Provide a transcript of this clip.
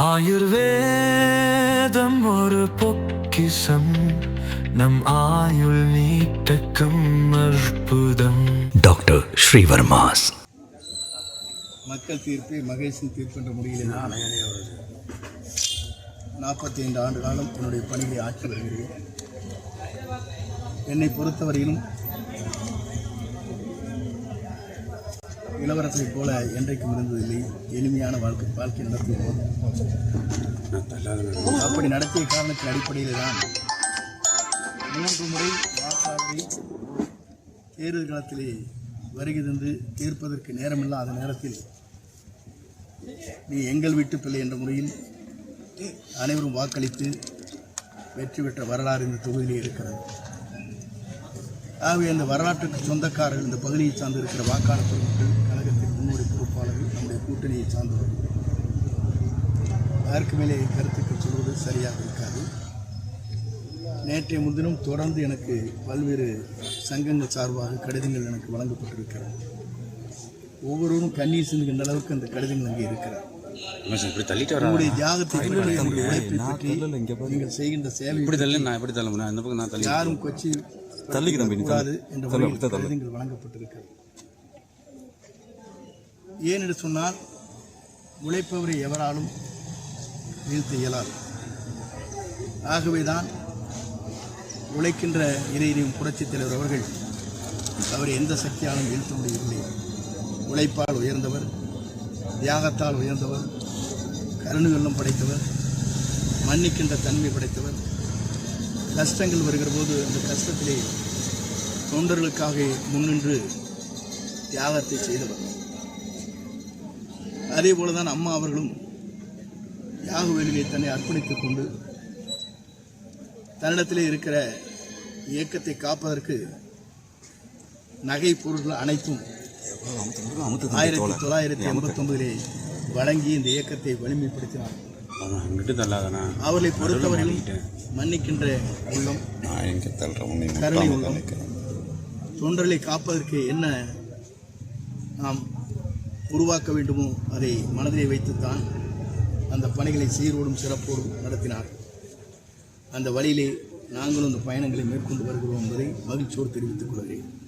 ஆயுர்வேதம் ஒரு பொக்கிசம் நம் ஆயுள் நீட்டக்கும் அற்புதம். டாக்டர் ஸ்ரீவர்மாஸ். மக்கள் தீர்ப்பே மகேஷின் தீர்ப்பு என்ற முறையிலே நான் நாற்பத்தி ஐந்து ஆண்டு காலம் என்னுடைய பணியை ஆற்றி வருகிறேன். என்னை பொறுத்தவரையிலும் இளவரசரைப் போல என்றைக்கும் இருந்ததில்லை. எளிமையான வாழ்க்கை வாழ்க்கை நடத்துவோம் அப்படி நடத்திய காரணத்தின் அடிப்படையில் தான் மூன்று முறை வாசாவை தேர்தல் காலத்திலே வருகை தந்து தீர்ப்பதற்கு நேரமில்லாத நேரத்தில் நீ எங்கள் வீட்டு பிள்ளை என்ற முறையில் அனைவரும் வாக்களித்து வெற்றி பெற்ற வரலாறு இந்த தொகுதியிலே இருக்கிறது. ஆகவே அந்த வரலாற்றுக்கு சொந்தக்காரர்கள் இந்த பகுதியை சார்ந்து இருக்கிற வாக்காளர் பொருட்கள் கழகத்தின் முன்னோடி பொறுப்பாளர்கள் நம்முடைய கூட்டணியை சார்ந்தவர்கள். அதற்கு மேலே கருத்துக்கள் சொல்வது சரியாக இருக்காது. நேற்றைய முன்தினம் தொடர்ந்து எனக்கு பல்வேறு சங்கங்கள் சார்பாக கடிதங்கள் எனக்கு வழங்கப்பட்டிருக்கிறது. ஒவ்வொருவரும் கண்ணீர் சிந்துகின்ற அளவுக்கு அந்த கடிதங்கள் அங்கே இருக்கிறது. இப்படி தள்ளிட்டு வரா உங்களுடைய தியாகத்தை பற்றி நீங்கள் செய்கின்ற சேவை யாரும் கொச்சி கூடாது என்ற முறையில் வழங்கப்பட்டிருக்கிறது. ஏன் என்று சொன்னால் உழைப்பவரை எவராலும் வீழ்த்த இயலாது. ஆகவேதான் உழைக்கின்ற இறையிலும் புரட்சித் தலைவர் அவர்கள் அவரை எந்த சக்தியாலும் வீழ்த்த முடியவில்லை. உழைப்பால் உயர்ந்தவர் தியாகத்தால் உயர்ந்தவர் கருணை வெள்ளம் படைத்தவர் மன்னிக்கின்ற தன்மை படைத்தவர் கஷ்டங்கள் வருகிற போது அந்த கஷ்டத்திலே தொண்டர்களுக்காக முன்னின்று தியாகத்தை செய்தவர். அதே போல தான் அம்மா அவர்களும் தியாக வேலையை தன்னை அர்ப்பணித்துக் கொண்டு தன்னிடத்திலே இருக்கிற இயக்கத்தை காப்பதற்கு நகை பொருட்கள் அனைத்தும் ஆயிரத்தி தொள்ளாயிரத்தி எண்பத்தி ஒன்பதிலே வழங்கி இந்த இயக்கத்தை வலிமைப்படுத்தினார். அங்கிட்டு தள்ளாதானா? அவர்களை பொறுத்தவரையிலும் மன்னிக்கின்ற உள்ளம். நான் எங்கே தள்ளுறேன்? கருணை உள்ளம். தொண்டர்களை காப்பதற்கு என்ன நாம் உருவாக்க வேண்டுமோ அதை மனதிலே வைத்துத்தான் அந்த பணிகளை சீரோடும் சிறப்போடும் நடத்தினார். அந்த வழியிலே நாங்களும் அந்த பயணங்களை மேற்கொண்டு வருகிறோம் என்பதை மகிழ்ச்சியோடு தெரிவித்துக் கொள்கிறேன்.